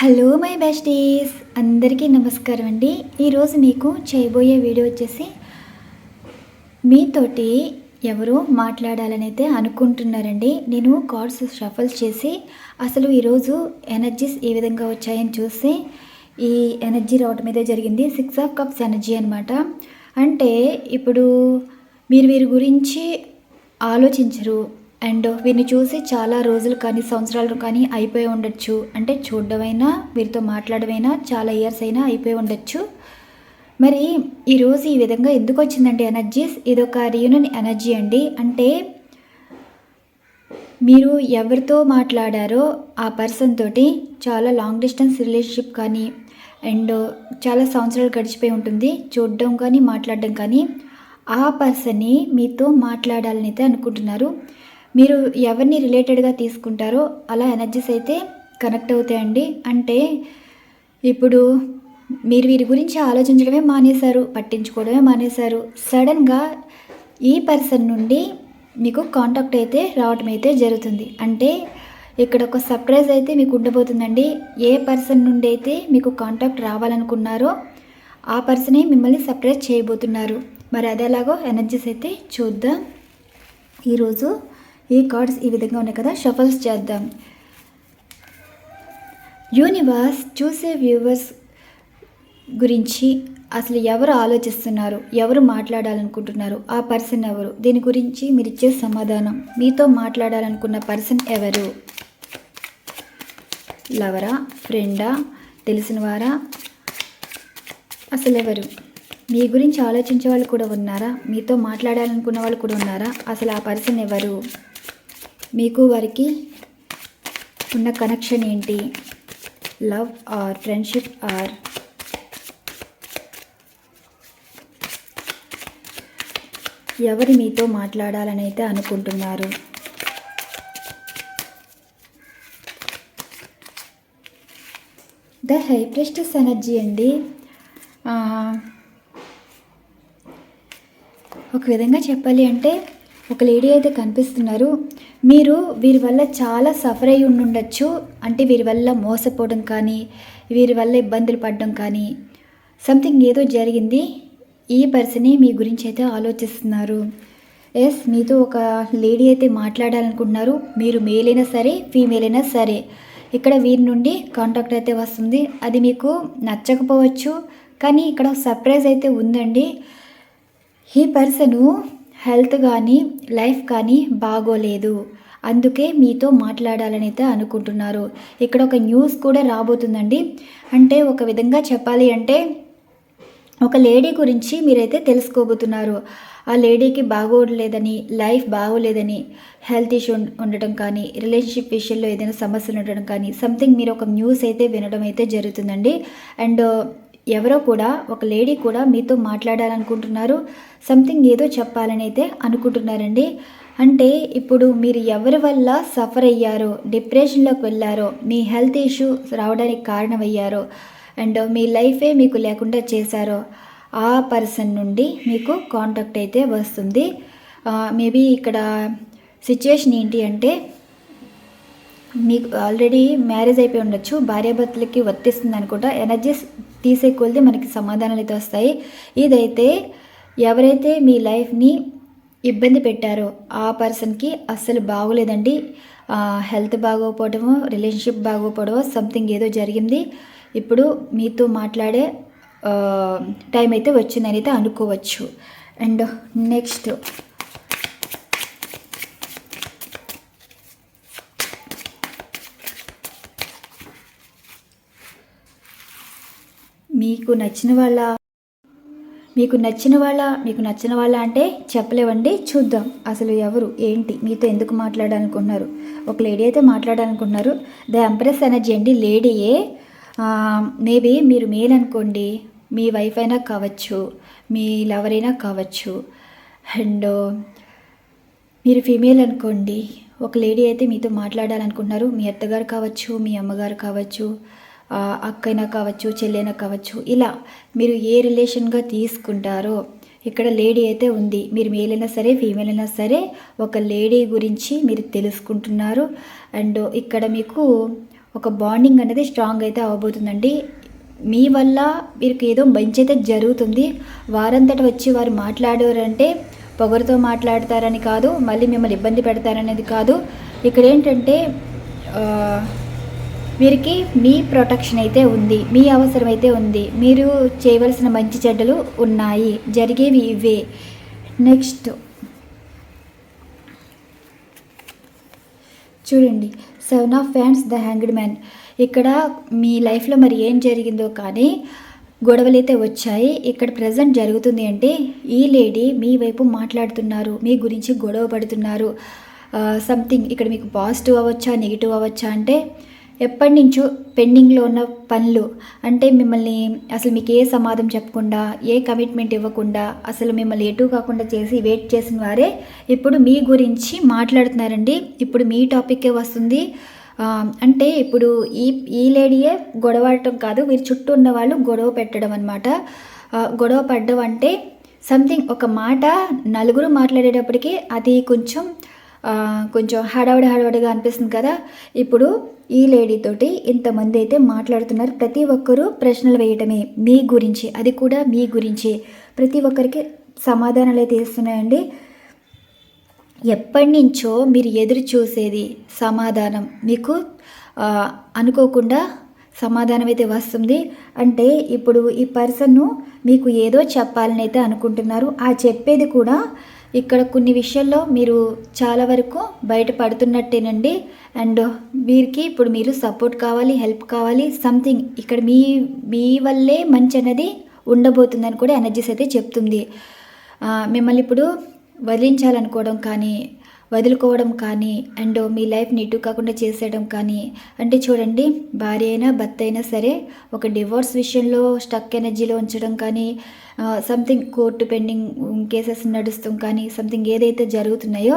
Hello my besties. అందరికీ నమస్కారం అండి. ఈరోజు మీకు చేయబోయే వీడియో వచ్చేసి మీతోటి ఎవరు మాట్లాడాలని అయితే అనుకుంటున్నారండి. నేను కార్డ్స్ షఫల్ చేసి అసలు ఈరోజు ఎనర్జీస్ ఏ విధంగా వచ్చాయని చూసి ఈ ఎనర్జీ రావటం మీద జరిగింది. సిక్స్ ఆఫ్ కప్స్ ఎనర్జీ అనమాట అంటే ఇప్పుడు మీరు వీరి గురించి ఆలోచించరు. అండ్ వీరిని చూసి చాలా రోజులు కానీ సంవత్సరాలు కానీ అయిపోయి ఉండొచ్చు. అంటే చూడడమైనా వీరితో మాట్లాడమైనా చాలా ఇయర్స్ అయినా అయిపోయి ఉండొచ్చు. మరి ఈరోజు ఈ విధంగా ఎందుకు వచ్చిందండి ఎనర్జీస్ ఇదొక రీయూనియన్ ఎనర్జీ అండి. అంటే మీరు ఎవరితో మాట్లాడారో ఆ పర్సన్ తోటి చాలా లాంగ్ డిస్టెన్స్ రిలేషన్షిప్ కానీ అండ్ చాలా సంవత్సరాలు గడిచిపోయి ఉంటుంది. చూడడం కానీ మాట్లాడడం కానీ ఆ పర్సన్ని మీతో మాట్లాడాలని అయితే అనుకుంటున్నారు. మీరు ఎవరిని రిలేటెడ్గా తీసుకుంటారో అలా ఎనర్జీస్ అయితే కనెక్ట్ అవుతాయండి. అంటే ఇప్పుడు మీరు వీరి గురించి ఆలోచించడమే మానేశారు పట్టించుకోవడమే మానేశారు. సడన్గా ఈ పర్సన్ నుండి మీకు కాంటాక్ట్ అయితే రావటం అయితే జరుగుతుంది. అంటే ఇక్కడ ఒక సర్ప్రైజ్ అయితే మీకు ఉండబోతుందండి. ఏ పర్సన్ నుండి అయితే మీకు కాంటాక్ట్ రావాలనుకున్నారో ఆ పర్సనే మిమ్మల్ని సర్ప్రైజ్ చేయబోతున్నారు. మరి అదేలాగో ఎనర్జీస్ అయితే చూద్దాం. ఈరోజు ఈ కార్డ్స్ ఈ విధంగా ఉన్నాయి కదా. షఫల్స్ చేద్దాం. యూనివర్స్ చూసే వ్యూవర్స్ గురించి అసలు ఎవరు ఆలోచిస్తున్నారు? ఎవరు మాట్లాడాలనుకుంటున్నారు? ఆ పర్సన్ ఎవరు? దీని గురించి మీరు ఇచ్చే సమాధానం. మీతో మాట్లాడాలనుకున్న పర్సన్ ఎవరు? లవరా? ఫ్రెండా? తెలిసిన వారా అసలు ఎవరు మీ గురించి ఆలోచించే వాళ్ళు కూడా ఉన్నారా? మీతో మాట్లాడాలనుకున్న వాళ్ళు కూడా ఉన్నారా? అసలు ఆ పర్సన్ ఎవరు? మీకు వారికి ఉన్న కనెక్షన్ ఏంటి? లవ్ ఆర్ ఫ్రెండ్షిప్ ఆర్ ఎవరు మీతో మాట్లాడాలని అయితే అనుకుంటున్నారు? ద హైప్రెస్టస్ ఎనర్జీ అండి. ఒక విధంగా చెప్పాలి అంటే ఒక లేడీ అయితే కనిపిస్తున్నారు. మీరు వీరి వల్ల చాలా సఫర్ అయి ఉండుండొచ్చు. అంటే వీరి వల్ల మోసపోవడం కానీ వీరి వల్ల ఇబ్బందులు పడడం కానీ సంథింగ్ ఏదో జరిగింది. ఈ పర్సనే మీ గురించి అయితే ఆలోచిస్తున్నారు. ఎస్ మీతో ఒక లేడీ అయితే మాట్లాడాలనుకుంటున్నారు. మీరు మేల్ అయినా సరే ఫీమేల్ అయినా సరే. ఇక్కడ వీరి నుండి కాంటాక్ట్ అయితే వస్తుంది. అది మీకు నచ్చకపోవచ్చు. కానీ ఇక్కడ సర్ప్రైజ్ అయితే ఉందండి. ఈ పర్సను హెల్త్ కానీ లైఫ్ కానీ బాగోలేదు. అందుకే మీతో మాట్లాడాలని అయితే అనుకుంటున్నారు. ఇక్కడ ఒక న్యూస్ కూడా రాబోతుందండి. అంటే ఒక విధంగా చెప్పాలి అంటే ఒక లేడీ గురించి మీరైతే తెలుసుకోబోతున్నారు. ఆ లేడీకి బాగోలేదని లైఫ్ బాగోలేదని హెల్త్ ఇష్యూ ఉండటం కానీ రిలేషన్షిప్ విషయంలో ఏదైనా సమస్యలు ఉండడం కానీ సంథింగ్ మీరు ఒక న్యూస్ అయితే వినడం అయితే జరుగుతుందండి. అండ్ ఎవరో కూడా ఒక లేడీ కూడా మీతో మాట్లాడాలనుకుంటున్నారు. సంథింగ్ ఏదో చెప్పాలని అయితే అనుకుంటున్నారండి. అంటే ఇప్పుడు మీరు ఎవరి వల్ల సఫర్ అయ్యారో డిప్రెషన్లోకి వెళ్ళారో మీ హెల్త్ ఇష్యూ రావడానికి కారణమయ్యారో అండ్ మీ లైఫే మీకు లేకుండా చేశారో ఆ పర్సన్ నుండి మీకు కాంటాక్ట్ అయితే వస్తుంది. మేబీ ఇక్కడ సిచ్యువేషన్ ఏంటి అంటే మీకు ఆల్రెడీ మ్యారేజ్ అయిపోయి ఉండొచ్చు భార్యాభర్తలకి వర్తిస్తుంది అనుకుంటా ఎనర్జీస్ తీసే కొలిది మనకి సమాధానాలు అయితే వస్తాయి. ఇదైతే ఎవరైతే మీ లైఫ్ని ఇబ్బంది పెట్టారో ఆ పర్సన్కి అస్సలు బాగోలేదండి. హెల్త్ బాగోకపోవడమో రిలేషన్షిప్ బాగోపోవడమో సంథింగ్ ఏదో జరిగింది. ఇప్పుడు మీతో మాట్లాడే టైం అయితే వచ్చిందని అయితే అనుకోవచ్చు. అండ్ నెక్స్ట్ మీకు నచ్చిన వాళ్ళ మీకు నచ్చిన వాళ్ళ మీకు నచ్చిన వాళ్ళ అంటే చెప్పలేవండి చూద్దాం. అసలు ఎవరు? ఏంటి? మీతో ఎందుకు మాట్లాడాలనుకుంటున్నారు? ఒక లేడీ అయితే మాట్లాడాలనుకుంటున్నారు. ద ఎంప్రెస్ ఎనర్జీ అండి లేడీయే మేబీ మీరు మేల్ అనుకోండి మీ వైఫ్ అయినా కావచ్చు మీ లవర్ అయినా కావచ్చు. అండ్ uh, మీరు ఫీమేల్ అనుకోండి ఒక లేడీ అయితే మీతో మాట్లాడాలనుకుంటున్నారు మీ అత్తగారు కావచ్చు మీ అమ్మగారు కావచ్చు. అక్కైనా కావచ్చు చెల్లైనా కావచ్చు ఇలా మీరు ఏ రిలేషన్గా తీసుకుంటారో ఇక్కడ లేడీ అయితే ఉంది. మీరు మేల్ అయినా సరే ఫీమేల్ అయినా సరే ఒక లేడీ గురించి మీరు తెలుసుకుంటున్నారు. అండ్ ఇక్కడ మీకు ఒక బాండింగ్ అనేది స్ట్రాంగ్ అయితే అవ్వబోతుందండి మీ వల్ల వీరికి ఏదో మంచి అయితే జరుగుతుంది. వారంతట వచ్చి వారు మాట్లాడారంటే పొగరుతో మాట్లాడతారని కాదు మళ్ళీ మిమ్మల్ని ఇబ్బంది పెడతారనేది కాదు. ఇక్కడ ఏంటంటే వీరికి మీ ప్రొటెక్షన్ అయితే ఉంది మీ అవసరం అయితే ఉంది. మీరు చేయవలసిన మంచి చెడ్డలు ఉన్నాయి జరిగేవి ఇవే. నెక్స్ట్ చూడండి సెవెన్ ఆఫ్ ఫ్యాన్స్ ద హ్యాంగ్డ్ మ్యాన్ ఇక్కడ మీ లైఫ్లో మరి ఏం జరిగిందో కానీ గొడవలు అయితే వచ్చాయి. ఇక్కడ ప్రజెంట్ జరుగుతుంది అంటే ఈ లేడీ మీ వైపు మాట్లాడుతున్నారు మీ గురించి గొడవ పడుతున్నారు. సంథింగ్ ఇక్కడ మీకు పాజిటివ్ అవ్వచ్చా నెగిటివ్ అవ్వచ్చా అంటే ఎప్పటి నుంచో పెండింగ్లో ఉన్న పనులు. అంటే మిమ్మల్ని అసలు మీకు ఏ సమాధానం చెప్పకుండా ఏ కమిట్మెంట్ ఇవ్వకుండా అసలు మిమ్మల్ని ఎటు కాకుండా చేసి వెయిట్ చేసిన వారే ఇప్పుడు మీ గురించి మాట్లాడుతున్నారండి. ఇప్పుడు మీ టాపిక్కే వస్తుంది. అంటే ఇప్పుడు ఈ ఈ లేడీయే గొడవడటం కాదు వీరి చుట్టూ ఉన్న వాళ్ళు గొడవ పెట్టడం అనమాట గొడవ పడ్డం అంటే సంథింగ్ ఒక మాట నలుగురు మాట్లాడేటప్పటికి అది కొంచెం కొంచెం హడావిడి హడావిడిగా అనిపిస్తుంది కదా? ఇప్పుడు ఈ లేడీ తోటి ఇంతమంది అయితే మాట్లాడుతున్నారు. ప్రతి ఒక్కరూ ప్రశ్నలు వేయటమే. మీ గురించి అది కూడా మీ గురించి. ప్రతి ఒక్కరికి సమాధానాలు అయితే ఇస్తున్నాయండి. ఎప్పటి నుంచో మీరు ఎదురు చూసేది సమాధానం. మీకు అనుకోకుండా సమాధానం అయితే వస్తుంది. అంటే ఇప్పుడు ఈ పర్సన్ను మీకు ఏదో చెప్పాలని అయితే అనుకుంటున్నారు. ఆ చెప్పేది కూడా ఇక్కడ కొన్ని విషయాల్లో మీరు చాలా వరకు బయటపడుతున్నట్టేనండి అండ్ వీరికి ఇప్పుడు మీరు సపోర్ట్ కావాలి హెల్ప్ కావాలి సంథింగ్ ఇక్కడ మీ మీ వల్లే మంచి అనేది ఉండబోతుందని కూడా ఎనర్జీస్ అయితే చెప్తుంది. మిమ్మల్ని ఇప్పుడు వదిలించాలనుకోవడం కానీ వదులుకోవడం కానీ అండ్ మీ లైఫ్ని ఇటు కాకుండా చేసేయడం కానీ. అంటే చూడండి భార్య అయినా భర్త అయినా సరే ఒక డివోర్స్ విషయంలో స్టక్ ఎనర్జీలో ఉంచడం కానీ సంథింగ్ కోర్టు పెండింగ్ కేసెస్ నడుస్తాం కానీ సంథింగ్ ఏదైతే జరుగుతున్నాయో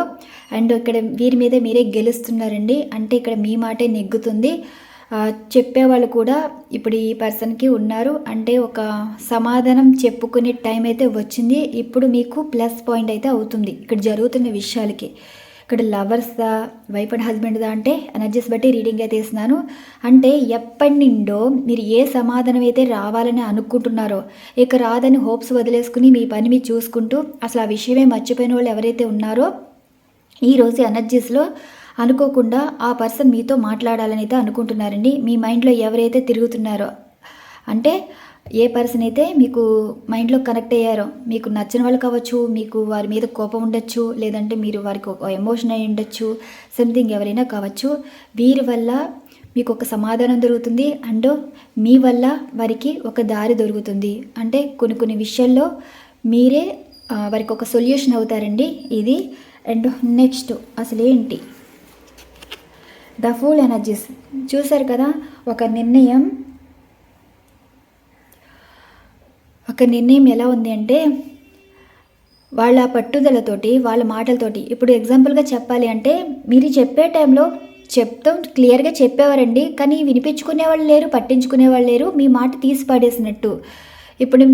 అండ్ ఇక్కడ వీరి మీద మీరే గెలుస్తున్నారండి. అంటే ఇక్కడ మీ మాటే నెగ్గుతుంది. చెప్పేవాళ్ళు కూడా ఇప్పుడు ఈ పర్సన్కి ఉన్నారు. అంటే ఒక సమాధానం చెప్పుకునే టైం అయితే వచ్చింది. ఇప్పుడు మీకు ప్లస్ పాయింట్ అయితే అవుతుంది. ఇక్కడ జరుగుతున్న విషయాలకి. ఇక్కడ లవర్స్దా వైఫ్ అండ్ హస్బెండ్దా అంటే ఎనర్జీస్ బట్టి రీడింగ్ అయితే ఇస్తున్నాను అంటే ఎప్పటి నుండో మీరు ఏ సమాధానం అయితే రావాలని అనుకుంటున్నారో ఇక రాదని హోప్స్ వదిలేసుకుని మీ పని మీరు చూసుకుంటూ అసలు ఆ విషయమే మర్చిపోయిన వాళ్ళు ఎవరైతే ఉన్నారో ఈరోజు ఎనర్జీస్లో అనుకోకుండా ఆ పర్సన్ మీతో మాట్లాడాలని అయితే అనుకుంటున్నారండి. మీ మైండ్లో ఎవరైతే తిరుగుతున్నారో అంటే ఏ పర్సన్ అయితే మీకు మైండ్లో కనెక్ట్ అయ్యారో మీకు నచ్చిన వాళ్ళు కావచ్చు మీకు వారి మీద కోపం ఉండొచ్చు లేదంటే మీరు వారికి ఒక ఎమోషన్ అయి ఉండొచ్చు సంథింగ్ ఎవరైనా కావచ్చు వీరి వల్ల మీకు ఒక సమాధానం దొరుకుతుంది అండ్ మీ వల్ల వారికి ఒక దారి దొరుకుతుంది. అంటే కొన్ని కొన్ని విషయాల్లో మీరే వారికి ఒక సొల్యూషన్ అవుతారండి ఇది. అండ్ నెక్స్ట్ అసలు ఏంటి? ద ఫుల్ ఎనర్జీస్ చూసారు కదా ఒక నిర్ణయం ఒక నిర్ణయం ఎలా ఉంది అంటే వాళ్ళ పట్టుదలతోటి వాళ్ళ మాటలతోటి. ఇప్పుడు ఎగ్జాంపుల్గా చెప్పాలి అంటే మీరు చెప్పే టైంలో చెప్తాం క్లియర్గా చెప్పేవారండి కానీ వినిపించుకునే వాళ్ళు లేరు పట్టించుకునే వాళ్ళు లేరు మీ మాట తీసి పడేసినట్టు. ఇప్పుడు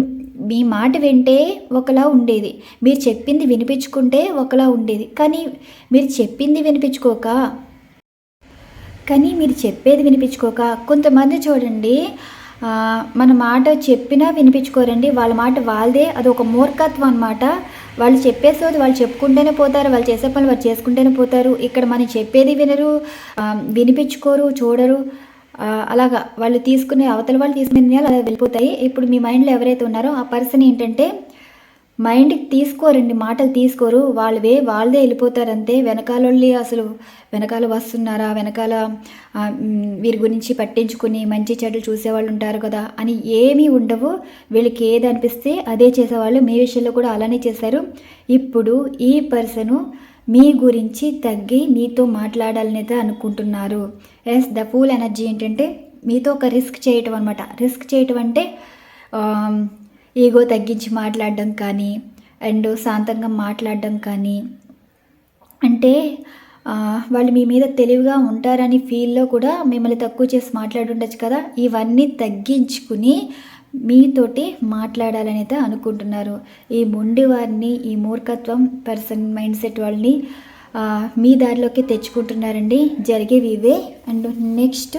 మీ మాట వింటే ఒకలా ఉండేది. మీరు చెప్పింది వినిపించుకుంటే ఒకలా ఉండేది. కానీ మీరు చెప్పింది వినిపించుకోక కానీ మీరు చెప్పేది వినిపించుకోక కొంతమంది చూడండి మన మాట చెప్పినా వినిపించుకోరండి. వాళ్ళ మాట వాళ్ళదే. అది ఒక మూర్ఖత్వం అనమాట వాళ్ళు చెప్పేసేది వాళ్ళు చెప్పుకుంటేనే పోతారు. వాళ్ళు చేసే పనులు వాళ్ళు చేసుకుంటేనే పోతారు. ఇక్కడ మనం చెప్పేది వినరు వినిపించుకోరు చూడరు. అలాగా వాళ్ళు తీసుకునే అవతల వాళ్ళు తీసుకునే నిర్ణయాలు అలా వెళ్ళిపోతాయి. ఇప్పుడు మీ మైండ్లో ఎవరైతే ఉన్నారో ఆ పర్సన్ ఏంటంటే మైండ్కి తీసుకోరండి మాటలు తీసుకోరు. వాళ్ళవే వాళ్ళదే వెళ్ళిపోతారంతే. వెనకాలొళ్ళి అసలు వెనకాల వస్తున్నారా వెనకాల వీరి గురించి పట్టించుకుని మంచి చెడ్డలు చూసేవాళ్ళు ఉంటారు కదా అని ఏమీ ఉండవు. వీళ్ళకి ఏది అనిపిస్తే అదే చేసేవాళ్ళు. మీ విషయంలో కూడా అలానే చేశారు. ఇప్పుడు ఈ పర్సను మీ గురించి తగ్గి మీతో మాట్లాడాలనేది అనుకుంటున్నారు. ఎస్ ద ఫుల్ ఎనర్జీ ఏంటంటే మీతో ఒక రిస్క్ చేయటం అనమాట రిస్క్ చేయటం అంటే ఈగో తగ్గించి మాట్లాడడం కానీ అండ్ శాంతంగా మాట్లాడడం కానీ. అంటే వాళ్ళు మీ మీద తెలివిగా ఉంటారని ఫీల్లో కూడా మిమ్మల్ని తక్కువ చేసి మాట్లాడుండొచ్చు కదా. ఇవన్నీ తగ్గించుకుని మీతోటి మాట్లాడాలనైతే అనుకుంటున్నారు. ఈ మొండి వారిని ఈ మూర్ఖత్వం పర్సన్ మైండ్ సెట్ వాళ్ళని మీ దారిలోకి తెచ్చుకుంటున్నారండి. జరిగేవి ఇవే. అండ్ నెక్స్ట్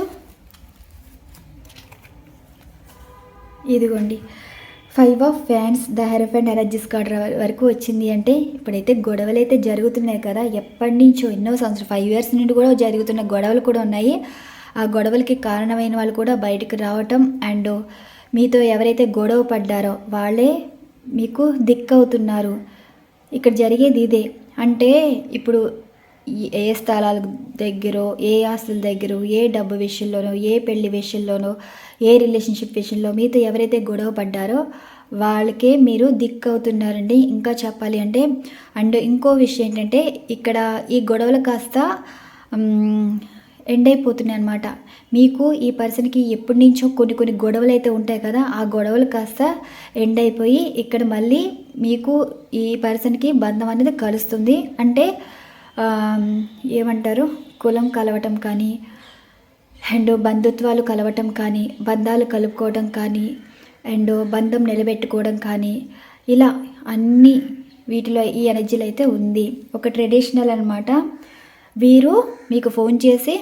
ఇదిగోండి. ఫైవ్ ఆఫ్ ఫ్యాన్స్ the hierophant energies card వరకు వచ్చింది అంటే ఇప్పుడైతే గొడవలు అయితే జరుగుతున్నాయి కదా. ఎప్పటి నుంచో ఎన్నో సంవత్సరం ఫైవ్ ఇయర్స్ నుండి కూడా జరుగుతున్న గొడవలు కూడా ఉన్నాయి. ఆ గొడవలకి కారణమైన వాళ్ళు కూడా బయటకు రావటం అండ్ మీతో ఎవరైతే గొడవ పడ్డారో వాళ్ళే మీకు దిక్కవుతున్నారు. ఇక్కడ జరిగేది ఇదే. అంటే ఇప్పుడు ఏ స్థలాల దగ్గర ఏ ఆస్తుల దగ్గర ఏ డబ్బు విషయంలోనో ఏ పెళ్ళి విషయంలోనో ఏ రిలేషన్షిప్ విషయంలో మీతో ఎవరైతే గొడవ పడ్డారో వాళ్ళకే మీరు దిక్కు అవుతున్నారండి ఇంకా చెప్పాలి అంటే అండ్ ఇంకో విషయం ఏంటంటే ఇక్కడ ఈ గొడవలు కాస్త ఎండ్ అయిపోతున్నాయి అనమాట మీకు ఈ పర్సన్కి ఎప్పటి నుంచో కొన్ని కొన్ని గొడవలు అయితే ఉంటాయి కదా ఆ గొడవలు కాస్త ఎండ్ అయిపోయి ఇక్కడ మళ్ళీ మీకు ఈ పర్సన్కి బంధం అనేది కలుస్తుంది. అంటే ఏమంటారు? కులం కలవటం కానీ అండ్ బంధుత్వాలు కలవటం కానీ బంధాలు కలుపుకోవడం కానీ అండ్ బంధం నిలబెట్టుకోవడం కానీ ఇలా అన్ని వీటిలో ఈ ఎనర్జీలు అయితే ఉంది. ఒక ట్రెడిషనల్ అనమాట వీరు మీకు ఫోన్ చేసి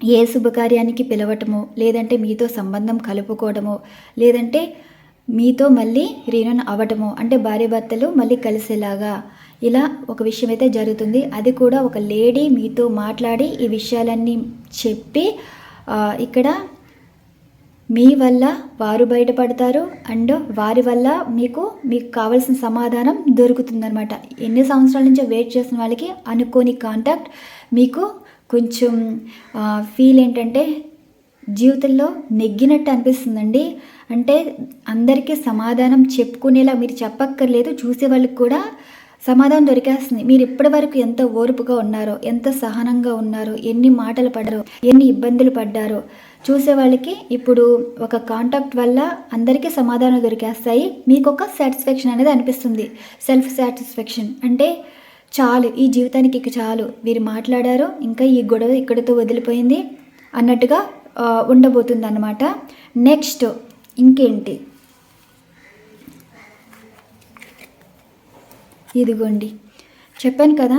ఏ శుభకార్యానికి పిలవటము లేదంటే మీతో సంబంధం కలుపుకోవడము లేదంటే మీతో మళ్ళీ రీనన్ అవ్వటము అంటే భార్య భర్తలు మళ్ళీ కలిసేలాగా ఇలా ఒక విషయం అయితే జరుగుతుంది. అది కూడా ఒక లేడీ మీతో మాట్లాడి ఈ విషయాలన్నీ చెప్పి ఇక్కడ మీ వల్ల వారు బయటపడతారు అండ్ వారి వల్ల మీకు మీకు కావాల్సిన సమాధానం దొరుకుతుందనమాట ఎన్ని సంవత్సరాల నుంచో వెయిట్ చేసిన వాళ్ళకి అనుకోని కాంటాక్ట్ మీకు కొంచెం ఫీల్ ఏంటంటే జీవితంలో నెగ్గినట్టు అనిపిస్తుందండి. అంటే అందరికీ సమాధానం చెప్పుకునేలా మీరు చెప్పక్కర్లేదు. చూసే వాళ్ళకి కూడా సమాధానం దొరికేస్తుంది. మీరు ఇప్పటి వరకు ఎంత ఓర్పుగా ఉన్నారో ఎంత సహనంగా ఉన్నారో ఎన్ని మాటలు పడ్డారో ఎన్ని ఇబ్బందులు పడ్డారో చూసే వాళ్ళకి ఇప్పుడు ఒక కాంటాక్ట్ వల్ల అందరికీ సమాధానం దొరికేస్తాయి. మీకు ఒక సాటిస్ఫాక్షన్ అనేది అనిపిస్తుంది. సెల్ఫ్ సాటిస్ఫాక్షన్ అంటే చాలు ఈ జీవితానికి ఇక చాలు. వీరు మాట్లాడారు ఇంకా ఈ గొడవ ఇక్కడితో వదిలిపోయింది అన్నట్టుగా ఉండబోతుంది అన్నమాట నెక్స్ట్ ఇంకేంటి? ఇదిగోండి. చెప్పాను కదా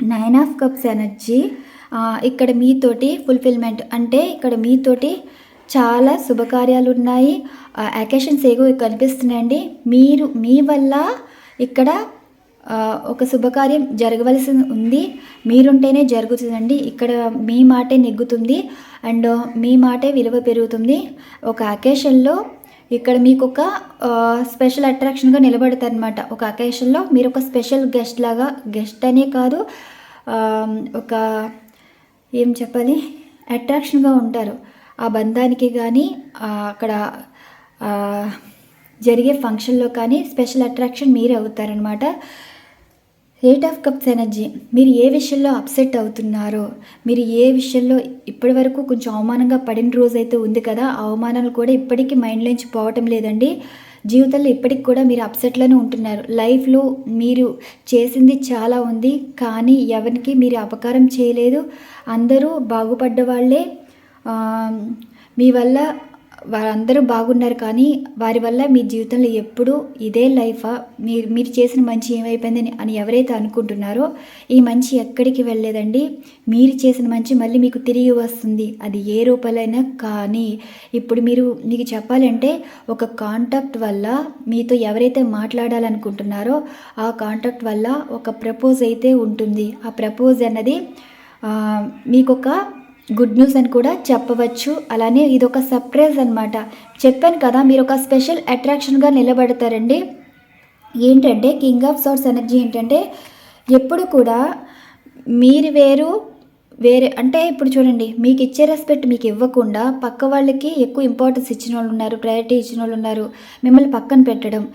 నైన్ ఆఫ్ కప్స్ ఎనర్జీ ఇక్కడ మీతోటి ఫుల్ఫిల్మెంట్ అంటే ఇక్కడ మీతోటి చాలా శుభకార్యాలు ఉన్నాయి అకేషన్స్ ఏవో కనిపిస్తున్నాయండి. మీరు మీ వల్ల ఇక్కడ ఒక శుభకార్యం జరగవలసి ఉంది. మీరుంటేనే జరుగుతుందండి. ఇక్కడ మీ మాటే నెగ్గుతుంది. అండ్ మీ మాటే విలువ పెరుగుతుంది. ఒక అకేషన్లో ఇక్కడ మీకు ఒక స్పెషల్ అట్రాక్షన్గా నిలబడతారనమాట. ఒక అకేషన్లో మీరు ఒక స్పెషల్ గెస్ట్ లాగా గెస్ట్ అనే కాదు ఒక ఏం చెప్పాలి? అట్రాక్షన్గా ఉంటారు. ఆ బంధానికి కానీ అక్కడ జరిగే ఫంక్షన్లో కానీ స్పెషల్ అట్రాక్షన్ మీరే అవుతారనమాట. ఎయిట్ ఆఫ్ కప్స్ ఎనర్జీ మీరు ఏ విషయంలో అప్సెట్ అవుతున్నారో మీరు ఏ విషయంలో ఇప్పటి వరకు కొంచెం అవమానంగా పడిన రోజు అయితే ఉంది కదా అవమానాలు కూడా ఇప్పటికీ మైండ్లోంచి పోవటం లేదండి. జీవితంలో ఇప్పటికి కూడా మీరు అప్సెట్లోనే ఉంటున్నారు. లైఫ్లో మీరు చేసింది చాలా ఉంది కానీ ఎవరికి మీరు అపకారం చేయలేదు. అందరూ బాగుపడ్డ వాళ్ళే మీ వల్ల వారందరూ బాగున్నారు కానీ వారి వల్ల మీ జీవితంలో ఎప్పుడూ ఇదే లైఫా మీరు మీరు చేసిన మంచి ఏమైపోయిందని అని ఎవరైతే అనుకుంటున్నారో ఈ మంచి ఎక్కడికి వెళ్ళలేదండి. మీరు చేసిన మంచి మళ్ళీ మీకు తిరిగి వస్తుంది. అది ఏ రూపాలైనా కానీ ఇప్పుడు మీరు మీకు చెప్పాలంటే ఒక కాంటాక్ట్ వల్ల మీతో ఎవరైతే మాట్లాడాలనుకుంటున్నారో ఆ కాంటాక్ట్ వల్ల ఒక ప్రపోజ్ అయితే ఉంటుంది. ఆ ప్రపోజ్ అన్నది మీకు ఒక గుడ్ న్యూస్ అని కూడా చెప్పవచ్చు. అలానే ఇది ఒక సర్ప్రైజ్ అనమాట చెప్పాను కదా మీరు ఒక స్పెషల్ అట్రాక్షన్గా నిలబడతారండి. ఏంటంటే కింగ్ ఆఫ్ సోర్స్ ఎనర్జీ ఏంటంటే ఎప్పుడు కూడా మీరు వేరు వేరే అంటే ఇప్పుడు చూడండి మీకు ఇచ్చే రెస్పెక్ట్ మీకు ఇవ్వకుండా పక్క వాళ్ళకి ఎక్కువ ఇంపార్టెన్స్ ఇచ్చిన వాళ్ళు ఉన్నారు ప్రయారిటీ ఇచ్చిన వాళ్ళు ఉన్నారు మిమ్మల్ని పక్కన పెట్టడం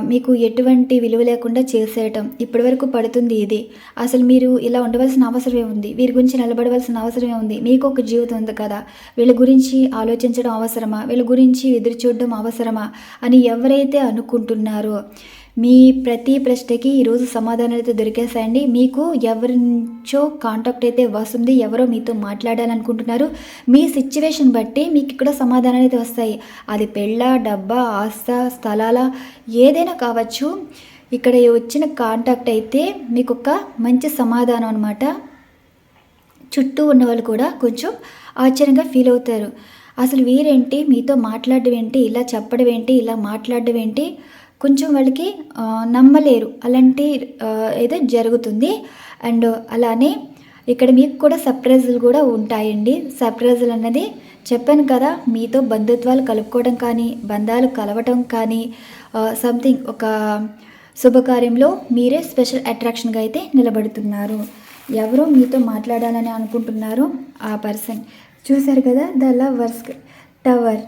మీకు ఎటువంటి విలువ లేకుండా చేసేయటం ఇప్పటి వరకు పడుతుంది ఇది. అసలు మీరు ఇలా ఉండవలసిన అవసరమే ఉంది. వీరి గురించి నిలబడవలసిన అవసరమే ఉంది. మీకు ఒక జీవితం ఉంది కదా. వీళ్ళ గురించి ఆలోచించడం అవసరమా? వీళ్ళ గురించి ఎదురు చూడడం అవసరమా? అని ఎవరైతే అనుకుంటున్నారో మీ ప్రతి ప్రశ్నకి ఈరోజు సమాధానాలు అయితే దొరికేసాయండి మీకు ఎవరి నుంచో కాంటాక్ట్ అయితే వస్తుంది ఎవరో మీతో మాట్లాడాలనుకుంటున్నారు. మీ సిచ్యువేషన్ బట్టి మీకు ఇక్కడ సమాధానాలు అయితే వస్తాయి. అది పెళ్ళ డబ్బా ఆస్త స్థలాల ఏదైనా కావచ్చు. ఇక్కడ వచ్చిన కాంటాక్ట్ అయితే మీకు ఒక మంచి సమాధానం అనమాట చుట్టూ ఉన్న వాళ్ళు కూడా కొంచెం ఆశ్చర్యంగా ఫీల్ అవుతారు. అసలు వీరేంటి? మీతో మాట్లాడడం ఏంటి? ఇలా చెప్పడం ఏంటి? ఇలా మాట్లాడడం ఏంటి? కొంచెం వాళ్ళకి నమ్మలేరు. అలాంటి ఏదో జరుగుతుంది. అండ్ అలానే ఇక్కడ మీకు కూడా సర్ప్రైజులు కూడా ఉంటాయండి. సర్ప్రైజులు అన్నది చెప్పాను కదా మీతో బంధుత్వాలు కలుపుకోవడం కానీ బంధాలు కలవటం కానీ సంథింగ్ ఒక శుభకార్యంలో మీరే స్పెషల్ అట్రాక్షన్గా అయితే నిలబడుతున్నారు. ఎవరో మీతో మాట్లాడాలని అనుకుంటున్నారో ఆ పర్సన్ చూశారు కదా the lovers tower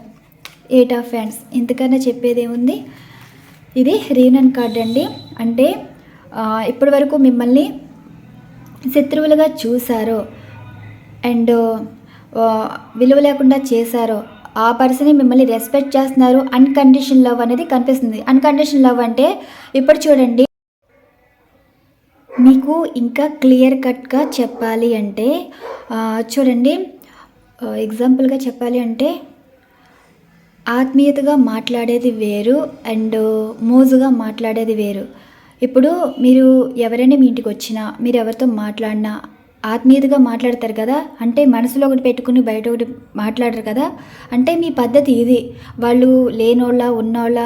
eight of wands ఇంతకన్నా చెప్పేది ఏముంది ఇది రీనన్ కార్డ్ అండి. అంటే ఇప్పటి వరకు మిమ్మల్ని శత్రువులుగా చూశారు. అండ్ విలువ లేకుండా చేశారో. ఆ పర్సన్ మిమ్మల్ని రెస్పెక్ట్ చేస్తున్నారు. అన్కండిషన్ లవ్ అనేది కనిపిస్తుంది. అన్కండిషన్ లవ్ అంటే ఇప్పుడు చూడండి. మీకు ఇంకా క్లియర్ కట్గా చెప్పాలి అంటే చూడండి. ఎగ్జాంపుల్గా చెప్పాలి అంటే ఆత్మీయతగా మాట్లాడేది వేరు అండ్ మోజుగా మాట్లాడేది వేరు. ఇప్పుడు మీరు ఎవరైనా మీ ఇంటికి వచ్చినా మీరు ఎవరితో మాట్లాడినా ఆత్మీయతగా మాట్లాడతారు కదా? అంటే మనసులో ఒకటి పెట్టుకుని బయట ఒకటి మాట్లాడరు కదా? అంటే మీ పద్ధతి ఇది. వాళ్ళు లేనోళ్ళ ఉన్నోళ్ళ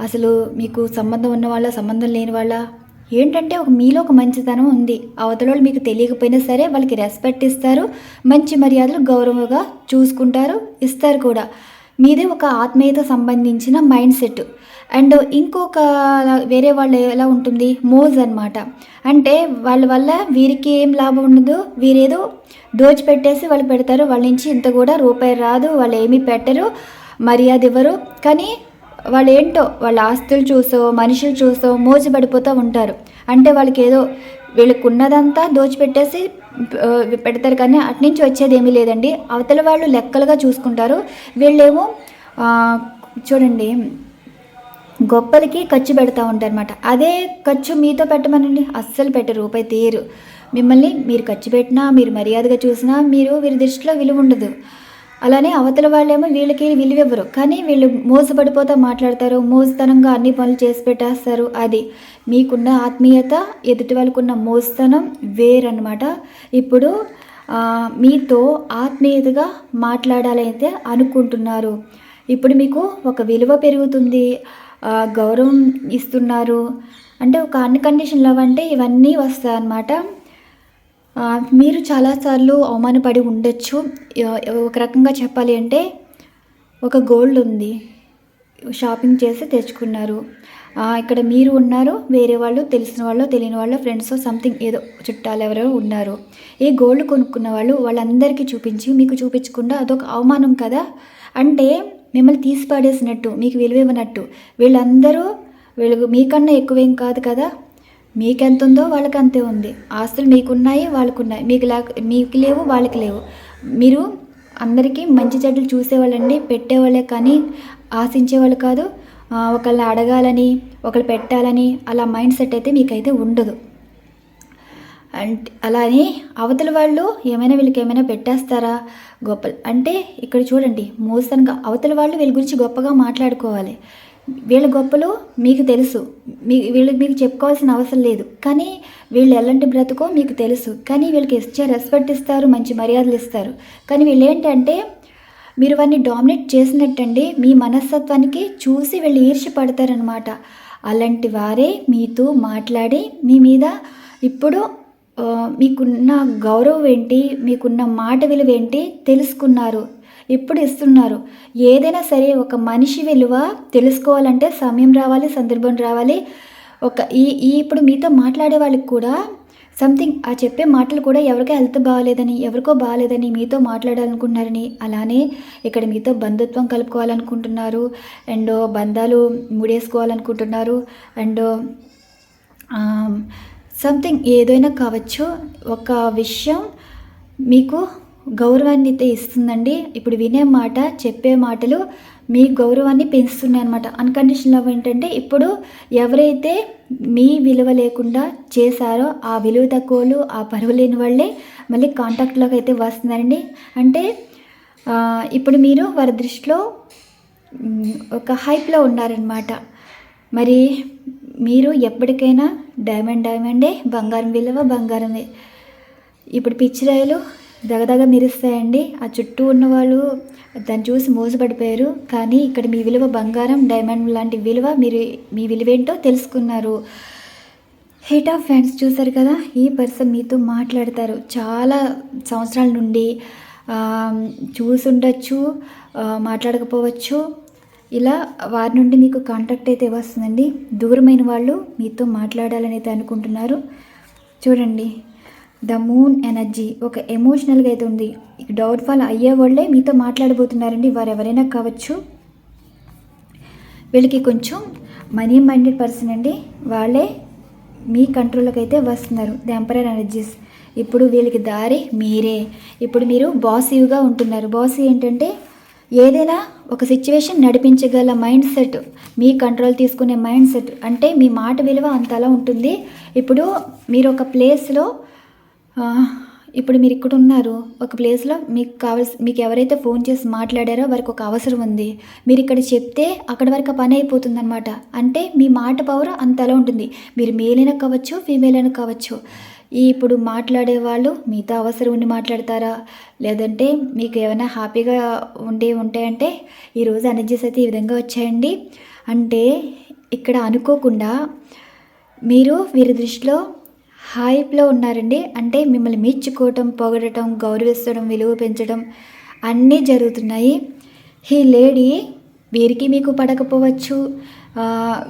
అసలు మీకు సంబంధం ఉన్న వాళ్ళ సంబంధం లేని వాళ్ళ. ఏంటంటే ఒక మీలో ఒక మంచితనం ఉంది. అవతల వాళ్ళు మీకు తెలియకపోయినా సరే వాళ్ళకి రెస్పెక్ట్ ఇస్తారు. మంచి మర్యాదలు గౌరవంగా చూసుకుంటారు ఇస్తారు కూడా. మీది ఒక ఆత్మీయత సంబంధించిన మైండ్ సెట్. అండ్ ఇంకొక వేరే వాళ్ళు ఎలా ఉంటుంది? మోజ్ అన్నమాట. అంటే వాళ్ళ వల్ల వీరికి ఏం లాభం ఉండదు. వీరేదో దోచిపెట్టేసి వాళ్ళు పెడతారు. వాళ్ళ నుంచి ఇంత కూడా రూపాయి రాదు. వాళ్ళు ఏమీ పెట్టరు. మర్యాద ఇవ్వరు. కానీ వాళ్ళు ఏంటో వాళ్ళ ఆస్తులు చూసో మనుషులు చూసో మోజు పడిపోతూ ఉంటారు. అంటే వాళ్ళకి ఏదో వీళ్ళకున్నదంతా దోచిపెట్టేసి పెడతారు కానీ అట్నుంచి వచ్చేది ఏమీ లేదండి. అవతల వాళ్ళు లెక్కలుగా చూసుకుంటారు. వీళ్ళేమో చూడండి గొప్పలకి ఖర్చు పెడతా ఉంటారన్నమాట. అదే ఖర్చు మీతో పెట్టమనండి. అస్సలు పెట్టరు రూపాయి తీరు మిమ్మల్ని మీరు ఖర్చు పెట్టినా మీరు మర్యాదగా చూసినా మీరు వీరి దృష్టిలో విలువ ఉండదు. అలానే అవతల వాళ్ళేమో వీళ్ళకి విలువెవ్వరు. కానీ వీళ్ళు మోసపడిపోతా మాట్లాడతారు. మోసతనంగా అన్ని పనులు చేసి పెట్టేస్తారు. అది మీకున్న ఆత్మీయత ఎదుటి వాళ్ళకున్న మోసతనం వేరనమాట ఇప్పుడు మీతో ఆత్మీయతగా మాట్లాడాలైతే అనుకుంటున్నారు. ఇప్పుడు మీకు ఒక విలువ పెరుగుతుంది. గౌరవం ఇస్తున్నారు. అంటే ఒక అన్కండిషన్ లవ్ అంటే ఇవన్నీ వస్తాయి అన్నమాట మీరు చాలాసార్లు అవమానపడి ఉండొచ్చు. ఒక రకంగా చెప్పాలి అంటే ఒక గోల్డ్ ఉంది. షాపింగ్ చేసి తెచ్చుకున్నారు. ఇక్కడ మీరు ఉన్నారు వేరే వాళ్ళు తెలిసిన వాళ్ళు తెలియని వాళ్ళు ఫ్రెండ్స్ సంథింగ్ ఏదో చుట్టాలు ఎవరో ఉన్నారు. ఈ గోల్డ్ కొనుక్కున్న వాళ్ళు వాళ్ళందరికీ చూపించి మీకు చూపించకుండా అదొక అవమానం కదా? అంటే మిమ్మల్ని తీసి పాడేసినట్టు మీకు విలువ ఇవ్వనట్టు. వీళ్ళందరూ వీళ్ళు మీకన్నా ఎక్కువేం కాదు కదా? మీకెంత ఉందో వాళ్ళకి అంతే ఉంది. ఆస్తులు మీకున్నాయి వాళ్ళకున్నాయి. మీకు లేక మీకు లేవు వాళ్ళకి లేవు. మీరు అందరికీ మంచి చెడ్డలు చూసేవాళ్ళండి పెట్టేవాళ్ళే కానీ ఆశించేవాళ్ళు కాదు. ఒకళ్ళని అడగాలని ఒకళ్ళు పెట్టాలని అలా మైండ్ సెట్ అయితే మీకైతే ఉండదు. అంటే అలానే అవతల వాళ్ళు ఏమైనా వీళ్ళకి ఏమైనా పెట్టేస్తారా? గొప్ప అంటే ఇక్కడ చూడండి మోసంగా అవతల వాళ్ళు వీళ్ళ గురించి గొప్పగా మాట్లాడుకోవాలి. వీళ్ళ గొప్పలు మీకు తెలుసు. మీ వీళ్ళకి మీకు చెప్పుకోవాల్సిన అవసరం లేదు. కానీ వీళ్ళు ఎలాంటి బ్రతుకో మీకు తెలుసు. కానీ వీళ్ళకి ఇచ్చే రెస్పెక్ట్ ఇస్తారు మంచి మర్యాదలు ఇస్తారు. కానీ వీళ్ళు ఏంటంటే మీరు వారిని డామినేట్ చేసినట్టండి మీ మనస్తత్వానికి చూసి వీళ్ళు ఈర్ష్య పడతారనమాట అలాంటి వారే మీతో మాట్లాడి మీ మీద ఇప్పుడు మీకున్న గౌరవం ఏంటి మీకున్న మాట విలువ ఏంటి తెలుసుకున్నారు. ఇప్పుడు ఇస్తున్నారు. ఏదైనా సరే ఒక మనిషి విలువ తెలుసుకోవాలంటే సమయం రావాలి సందర్భం రావాలి. ఒక ఈ ఈ ఇప్పుడు మీతో మాట్లాడే వాళ్ళకి కూడా సంథింగ్ ఆ చెప్పే మాటలు కూడా ఎవరికో హెల్త్ బాగాలేదని ఎవరికో బాగాలేదని మీతో మాట్లాడాలనుకుంటున్నారని అలానే ఇక్కడ మీతో బంధుత్వం కలుపుకోవాలనుకుంటున్నారు. అండ్ బంధాలు ముడేసుకోవాలనుకుంటున్నారు. అండ్ సంథింగ్ ఏదైనా కావచ్చు ఒక విషయం మీకు గౌరవాన్ని అయితే ఇస్తుందండి. ఇప్పుడు వినే మాట చెప్పే మాటలు మీ గౌరవాన్ని పెంచుతున్నాయి అనమాట అన్కండిషనల్ లవ్ ఏంటంటే ఇప్పుడు ఎవరైతే మీ విలువ లేకుండా చేశారో ఆ విలువ తక్కువలు ఆ పరువు లేని వాళ్ళే మళ్ళీ కాంటాక్ట్లోకి అయితే వస్తున్నారండి. అంటే ఇప్పుడు మీరు వారి దృష్టిలో ఒక హైప్లో ఉన్నారనమాట మరి మీరు ఎప్పటికైనా డైమండ్ డైమండే బంగారం విలువ బంగారమే. ఇప్పుడు పిచ్చిరాయలు దగదగ మెరుస్తాయండి. ఆ చుట్టూ ఉన్న వాళ్ళు దాన్ని చూసి మోసపడిపోయారు. కానీ ఇక్కడ మీ విలువ బంగారం డైమండ్ లాంటి విలువ మీరు మీ విలువేంటో తెలుసుకున్నారు. హెడ్ ఆఫ్ ఫ్యాన్స్ చూసారు కదా? ఈ పర్సన్ మీతో మాట్లాడతారు. చాలా సంవత్సరాల నుండి చూసుండొచ్చు మాట్లాడకపోవచ్చు. ఇలా వారి నుండి మీకు కాంటాక్ట్ అయితే వస్తుందండి. దూరమైన వాళ్ళు మీతో మాట్లాడాలని అయితే అనుకుంటున్నారు. చూడండి. The moon energy. ఒక ఎమోషనల్గా అయితే ఉంది. డౌట్ ఫాల్ అయ్యే వాళ్ళే మీతో మాట్లాడబోతున్నారండి. వారు ఎవరైనా కావచ్చు. వీళ్ళకి కొంచెం మనీ మైండెడ్ పర్సన్ అండి. వాళ్ళే మీ కంట్రోల్లోకి అయితే వస్తున్నారు. ద ఎంపరర్ ఎనర్జీస్ ఇప్పుడు వీళ్ళకి దారి మీరే. ఇప్పుడు మీరు బాసీవ్గా ఉంటున్నారు. బాసీ ఏంటంటే ఏదైనా ఒక సిచ్యువేషన్ నడిపించగల మైండ్ సెట్ మీ కంట్రోల్ తీసుకునే మైండ్ సెట్ అంటే మీ మాట విలువ అంతలా ఉంటుంది. ఇప్పుడు మీరు ఒక ప్లేస్లో ఇప్పుడు మీరు ఇక్కడ ఉన్నారు ఒక ప్లేస్లో మీకు కావాల్సి మీకు ఎవరైతే ఫోన్ చేసి మాట్లాడారో వారికి ఒక అవసరం ఉంది. మీరు ఇక్కడ చెప్తే అక్కడ వరకు ఆ పని అయిపోతుంది అనమాట అంటే మీ మాట పవర్ అంతలా ఉంటుంది. మీరు మేల్ అయినా కావచ్చు ఫీమేల్ అయినా కావచ్చు ఇప్పుడు మాట్లాడే వాళ్ళు మీతో అవసరం ఉండి మాట్లాడతారా? లేదంటే మీకు ఏమైనా హ్యాపీగా ఉండి ఉంటాయంటే ఈరోజు ఎనర్జీస్ అయితే ఈ విధంగా వచ్చాయండి. అంటే ఇక్కడ అనుకోకుండా మీరు వీరి దృష్టిలో హైప్లో ఉన్నారండి. అంటే మిమ్మల్ని మెచ్చుకోవటం పొగడటం గౌరవిస్తడం విలువ పెంచడం అన్నీ జరుగుతున్నాయి. ఈ లేడీ వీరికి మీకు పడకపోవచ్చు.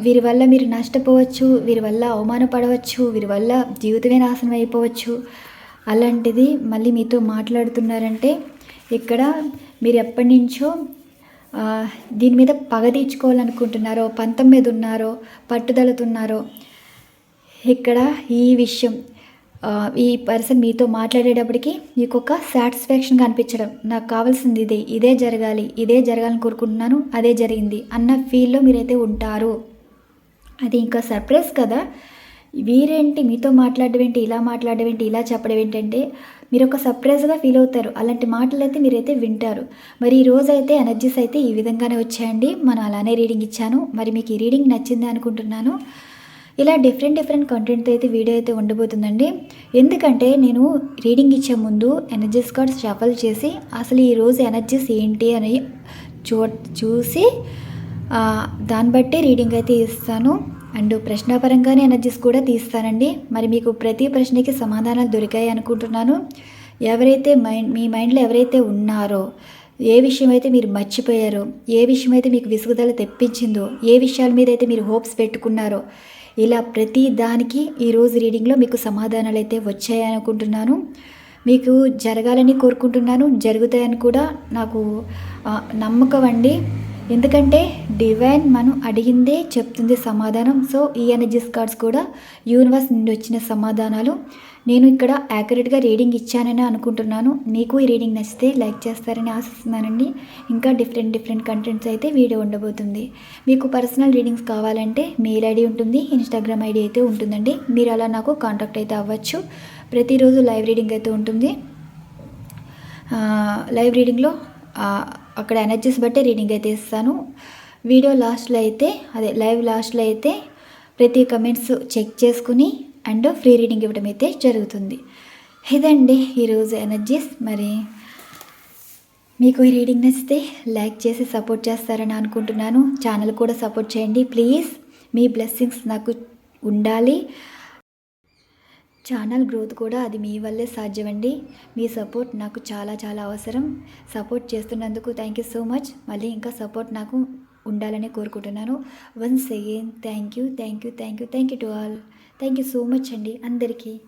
వీరి వల్ల మీరు నష్టపోవచ్చు. వీరి వల్ల అవమానపడవచ్చు. వీరి వల్ల జీవితమే నాశనం అయిపోవచ్చు. అలాంటిది మళ్ళీ మీతో మాట్లాడుతున్నారంటే ఇక్కడ మీరు ఎప్పటి నుంచో దీని మీద పగ తీర్చుకోవాలనుకుంటున్నారో పంతం మీద ఉన్నారో పట్టుదలతున్నారో ఇక్కడ ఈ విషయం ఈ పర్సన్ మీతో మాట్లాడేటప్పటికి మీకు ఒక సాటిస్ఫాక్షన్ కనిపించడం. నాకు కావాల్సింది ఇదే ఇదే జరగాలి ఇదే జరగాలని కోరుకుంటున్నాను అదే జరిగింది అన్న ఫీల్లో మీరైతే ఉంటారు. అది ఇంకా సర్ప్రైజ్ కదా. వీరేంటి మీతో మాట్లాడడం ఏంటి ఇలా మాట్లాడడం ఏంటి ఇలా చెప్పడం ఏంటంటే మీరు ఒక సర్ప్రైజ్గా ఫీల్ అవుతారు. అలాంటి మాటలు అయితే మీరైతే వింటారు. మరి ఈ రోజు అయితే ఎనర్జీస్ అయితే ఈ విధంగానే వచ్చాయండి. మనం అలానే రీడింగ్ ఇచ్చాను. మరి మీకు ఈ రీడింగ్ నచ్చింది అనుకుంటున్నాను. ఇలా డిఫరెంట్ డిఫరెంట్ కంటెంట్తో అయితే వీడియో అయితే ఉండబోతుందండి. ఎందుకంటే నేను రీడింగ్ ఇచ్చే ముందు ఎనర్జీస్ కార్డ్స్ షఫల్ చేసి అసలు ఈరోజు ఎనర్జీస్ ఏంటి అని చూ చూసి దాన్ని బట్టి రీడింగ్ అయితే ఇస్తాను. అండ్ ప్రశ్నాపరంగానే ఎనర్జీస్ కూడా తీస్తానండి. మరి మీకు ప్రతి ప్రశ్నకి సమాధానాలు దొరికాయి అనుకుంటున్నాను. ఎవరైతే మైండ్ మీ మైండ్లో ఎవరైతే ఉన్నారో ఏ విషయం అయితే మీరు మర్చిపోయారో ఏ విషయం అయితే మీకు విసుగుదల తెప్పించిందో ఏ విషయాల మీద అయితే మీరు హోప్స్ పెట్టుకున్నారో ఇలా ప్రతి దానికి ఈరోజు రీడింగ్లో మీకు సమాధానాలు అయితే వచ్చాయి అనుకుంటున్నాను. మీకు జరగాలని కోరుకుంటున్నాను. జరుగుతాయని కూడా నాకు నమ్మకం అండి. ఎందుకంటే డివైన్ మనం అడిగిందే చెప్తుంది సమాధానం. సో ఈ ఎనర్జీస్ కార్డ్స్ కూడా యూనివర్స్ నుండి వచ్చిన సమాధానాలు. నేను ఇక్కడ యాక్యురేట్గా రీడింగ్ ఇచ్చానని అనుకుంటున్నాను. మీకు ఈ రీడింగ్ నచ్చితే లైక్ చేస్తారని ఆశిస్తున్నానండి. ఇంకా డిఫరెంట్ డిఫరెంట్ కంటెంట్స్ అయితే వీడియో ఉండబోతుంది. మీకు పర్సనల్ రీడింగ్స్ కావాలంటే మెయిల్ ఐడి ఉంటుంది ఇన్స్టాగ్రామ్ ఐడి అయితే ఉంటుందండి. మీరు అలా నాకు కాంటాక్ట్ అయితే అవ్వచ్చు. ప్రతిరోజు లైవ్ రీడింగ్ అయితే ఉంటుంది. లైవ్ రీడింగ్లో అక్కడ ఎనర్జీస్ బట్టి రీడింగ్ అయితే ఇస్తాను. వీడియో లాస్ట్లో అయితే అదే లైవ్ లాస్ట్లో అయితే ప్రతి కమెంట్స్ చెక్ చేసుకుని అండ్ ఫ్రీ రీడింగ్ ఇవ్వడం అయితే జరుగుతుంది. ఇదండి ఈరోజు ఎనర్జీస్ మరి మీకు ఈ రీడింగ్ నచ్చితే లైక్ చేసి సపోర్ట్ చేస్తారని అనుకుంటున్నాను. ఛానల్ కూడా సపోర్ట్ చేయండి. ప్లీజ్ మీ బ్లెస్సింగ్స్ నాకు ఉండాలి. ఛానల్ గ్రోత్ కూడా అది మీ వల్లే సాధ్యమండి. మీ సపోర్ట్ నాకు చాలా చాలా అవసరం. సపోర్ట్ చేస్తున్నందుకు థ్యాంక్ యూ సో మచ్. మళ్ళీ ఇంకా సపోర్ట్ నాకు ఉండాలని కోరుకుంటున్నాను. Once again thank you thank you thank you thank you to all. Thank you so much అండి అందరికీ.